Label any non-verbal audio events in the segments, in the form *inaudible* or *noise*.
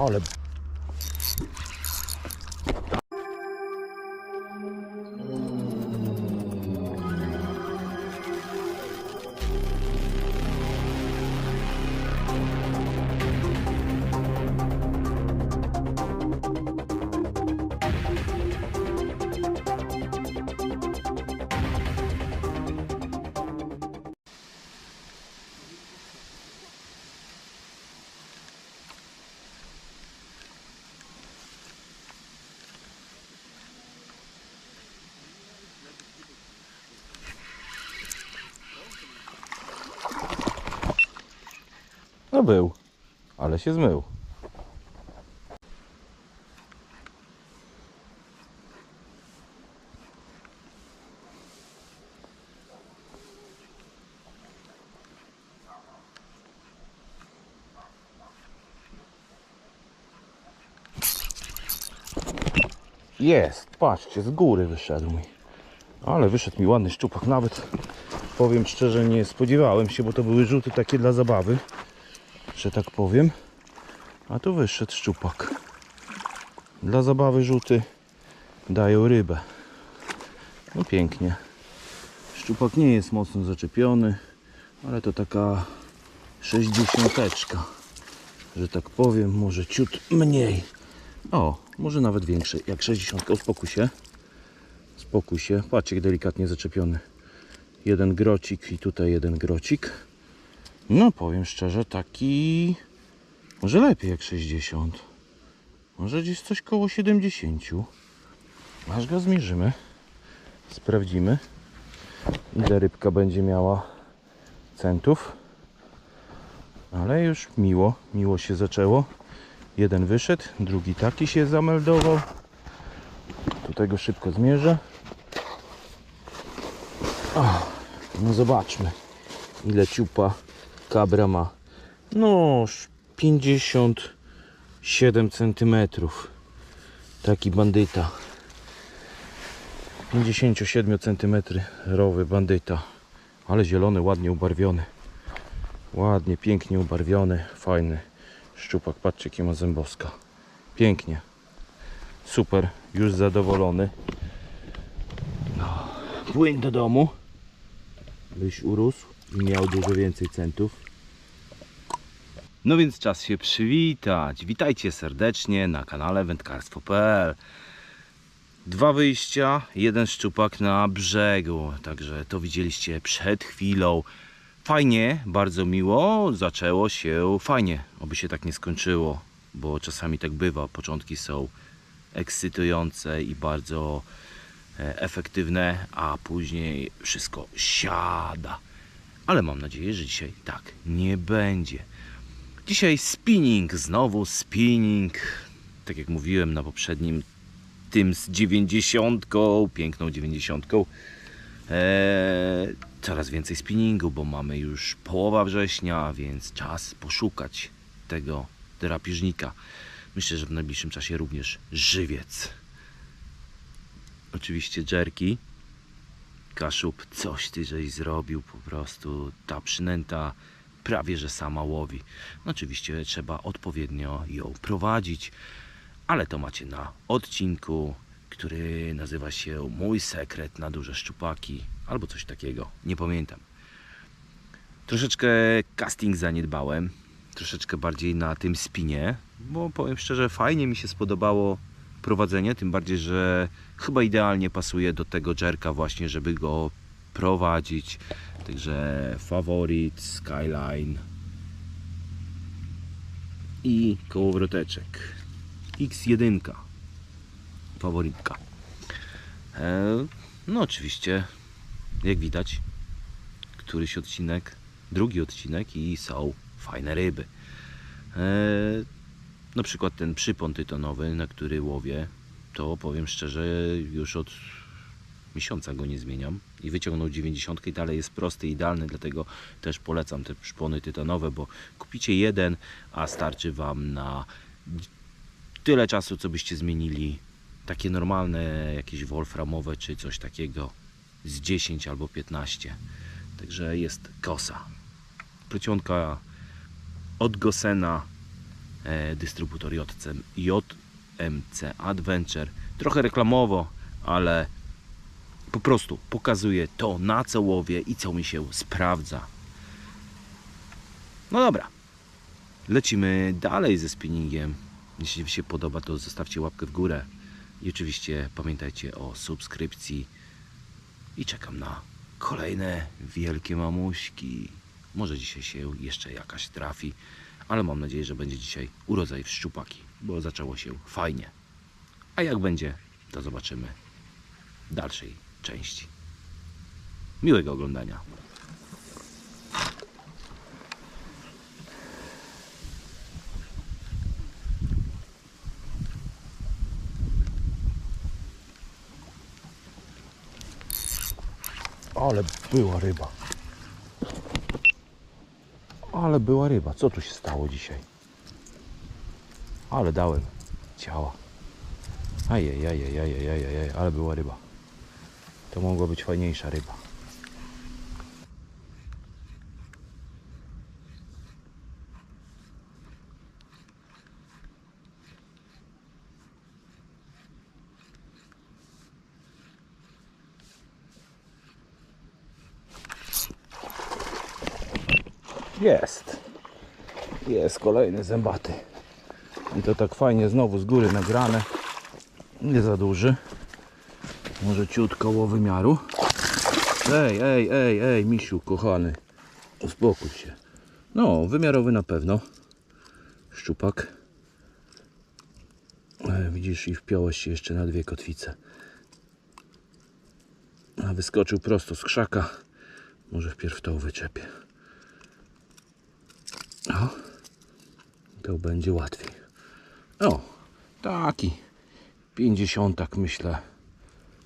Ale No był, ale się zmył. Jest, patrzcie, z góry wyszedł mi. Ale wyszedł mi ładny szczupak, nawet powiem szczerze, nie spodziewałem się, bo to były rzuty takie dla zabawy, że tak powiem. A tu wyszedł szczupak. Dla zabawy rzuty dają rybę. No pięknie. Szczupak nie jest mocno zaczepiony, ale to taka sześćdziesiąteczka, że tak powiem, może ciut mniej. O, może nawet większy, jak 60. Uspokój się. Spokój się. Patrzcie, delikatnie zaczepiony. Jeden grocik i tutaj jeden grocik. No, powiem szczerze, taki może lepiej jak 60. Może gdzieś coś koło 70. Aż go zmierzymy. Sprawdzimy, ile rybka będzie miała centów. Ale już miło, miło się zaczęło. Jeden wyszedł, drugi taki się zameldował. Tutaj go szybko zmierzę. O, no zobaczmy, ile ciupa kabra ma. No, 57 cm. Taki bandyta. 57 cm rowy bandyta. Ale zielony, ładnie ubarwiony. Ładnie, pięknie ubarwiony, fajny szczupak. Patrzcie, jaki ma zęboska. Pięknie. Super, już zadowolony. No, płyń do domu. Byś urósł miał dużo więcej centów. No więc czas się przywitać. Witajcie serdecznie na kanale wędkarstwo.pl Dwa wyjścia, jeden szczupak na brzegu. Także to widzieliście przed chwilą. Fajnie, bardzo miło. Zaczęło się fajnie. Oby się tak nie skończyło, bo czasami tak bywa. Początki są ekscytujące i bardzo e, efektywne, a później wszystko siada. Ale mam nadzieję, że dzisiaj tak nie będzie. Dzisiaj spinning, znowu spinning. Tak jak mówiłem na poprzednim, tym z 90, piękną 90. Eee, coraz więcej spinningu, bo mamy już połowa września, więc czas poszukać tego drapieżnika. Myślę, że w najbliższym czasie również żywiec. Oczywiście jerki. Kaszub, coś ty żeś zrobił po prostu. Ta przynęta prawie że sama łowi. No oczywiście trzeba odpowiednio ją prowadzić, ale to macie na odcinku, który nazywa się Mój sekret na duże szczupaki albo coś takiego. Nie pamiętam. Troszeczkę casting zaniedbałem, troszeczkę bardziej na tym spinie, bo powiem szczerze, fajnie mi się spodobało prowadzenie, tym bardziej, że chyba idealnie pasuje do tego jerka właśnie, żeby go prowadzić. Także faworit, skyline i kołowroteczek X1 faworytka. E, no oczywiście, jak widać, któryś odcinek, drugi odcinek i są fajne ryby. Na przykład ten przypon tytonowy, na który łowię, to powiem szczerze, już od miesiąca go nie zmieniam i wyciągnął 90 i dalej jest prosty, idealny, dlatego też polecam te przypony tytanowe, bo kupicie jeden, a starczy Wam na tyle czasu, co byście zmienili takie normalne, jakieś wolframowe czy coś takiego z 10 albo 15. Także jest kosa. Prycionka od Gosena dystrybutor JC, JMC Adventure. Trochę reklamowo, ale po prostu pokazuję to na co łowię i co mi się sprawdza. No dobra, lecimy dalej ze spinningiem. Jeśli się podoba, to zostawcie łapkę w górę. I oczywiście pamiętajcie o subskrypcji. I czekam na kolejne wielkie mamuśki. Może dzisiaj się jeszcze jakaś trafi, ale mam nadzieję, że będzie dzisiaj urodzaj w szczupaki, bo zaczęło się fajnie. A jak będzie, to zobaczymy w dalszej części. Miłego oglądania. Ale była ryba. Ale była ryba. Co tu się stało dzisiaj? Ale dałem ciała. Ajej, ale była ryba. To mogła być fajniejsza ryba. Jest. Jest kolejny zębaty. I to tak fajnie znowu z góry nagrane. Nie za duży. Może ciut koło wymiaru. Ej, ej, ej, ej, misiu kochany. Uspokój się. No, wymiarowy na pewno. Szczupak. Widzisz i wpiąłeś się jeszcze na dwie kotwice. Wyskoczył prosto z krzaka. Może wpierw tą wyczepię. O, to będzie łatwiej. O, taki pięćdziesiątak myślę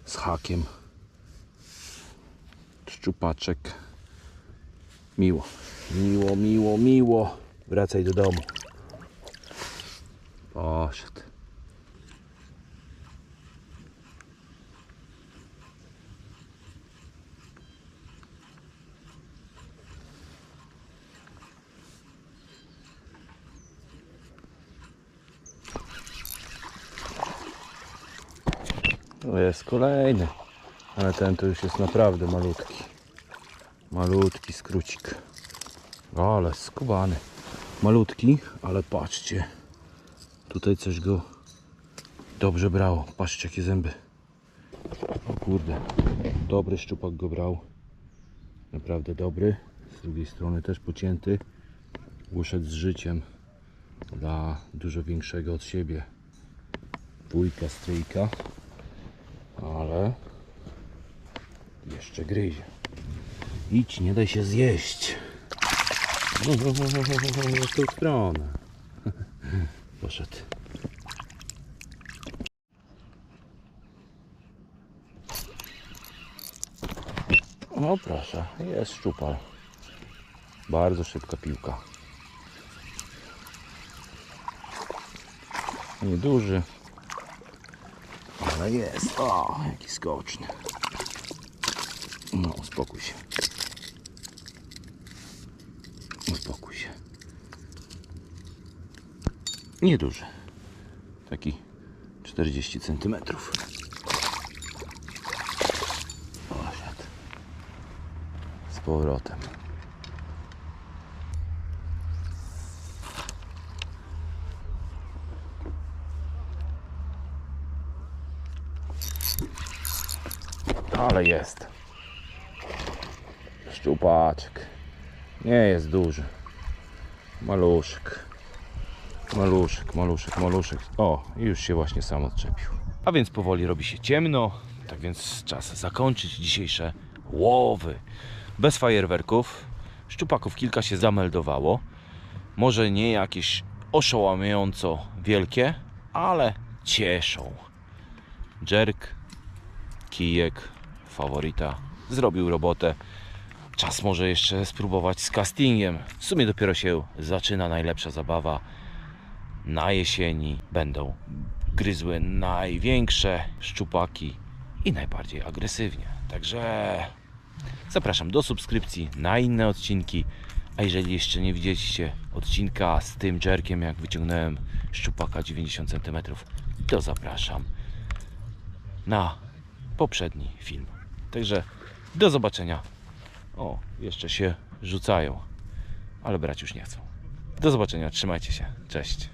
z hakiem. Szczupaczek. Miło, miło, miło, miło. Wracaj do domu. Poszedł. To jest kolejny. Ale ten to już jest naprawdę malutki. Malutki skrócik. Ale skubany. Malutki, ale patrzcie. Tutaj coś go dobrze brało. Patrzcie jakie zęby. O kurde. Dobry szczupak go brał. Naprawdę dobry. Z drugiej strony też pocięty. Uszedł z życiem dla dużo większego od siebie. Dwójka, stryjka ale jeszcze gryzie. Idź, nie daj się zjeść. No, no, no, no, no, no, no, w tą stronę. *laughs* Poszedł. No proszę, jest szczupal. Bardzo szybka piłka. Nieduży, ale jest. O, jaki skoczny. No, uspokój się. Uspokój się. Nieduży. Taki 40 cm. Poszedł. Z powrotem. Ale jest. Szczupaczek. Nie jest duży. Maluszek. Maluszek, maluszek, maluszek. O, już się właśnie sam odczepił. A więc powoli robi się ciemno, tak więc czas zakończyć dzisiejsze łowy. Bez fajerwerków. Szczupaków kilka się zameldowało. Może nie jakieś oszałamiająco wielkie, ale cieszą. Jerk kijek, faworyta zrobił robotę. Czas może jeszcze spróbować z castingiem. W sumie dopiero się zaczyna najlepsza zabawa. Na jesieni będą gryzły największe szczupaki i najbardziej agresywnie. Także zapraszam do subskrypcji na inne odcinki. A jeżeli jeszcze nie widzieliście odcinka z tym jerkiem, jak wyciągnąłem szczupaka 90 cm, to zapraszam na poprzedni film. Także do zobaczenia. O, jeszcze się rzucają, ale brać już nie chcą. Do zobaczenia, trzymajcie się. Cześć.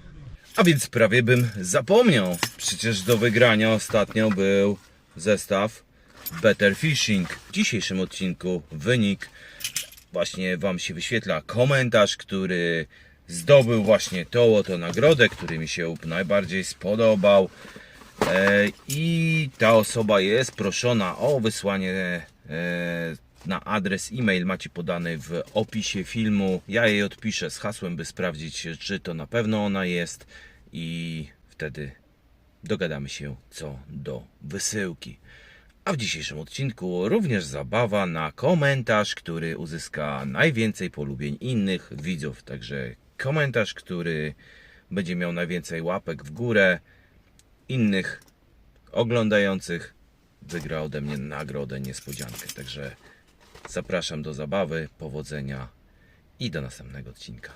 A więc prawie bym zapomniał. Przecież do wygrania ostatnio był zestaw Better Fishing. W dzisiejszym odcinku wynik właśnie Wam się wyświetla komentarz, który zdobył właśnie tą oto nagrodę, który mi się najbardziej spodobał. E, I ta osoba jest proszona o wysłanie e, na adres e-mail macie podany w opisie filmu. Ja jej odpiszę z hasłem, by sprawdzić, czy to na pewno ona jest i wtedy dogadamy się co do wysyłki. A w dzisiejszym odcinku również zabawa na komentarz, który uzyska najwięcej polubień innych widzów. Także komentarz, który będzie miał najwięcej łapek w górę innych oglądających wygra ode mnie nagrodę niespodziankę. Także zapraszam do zabawy, powodzenia i do następnego odcinka.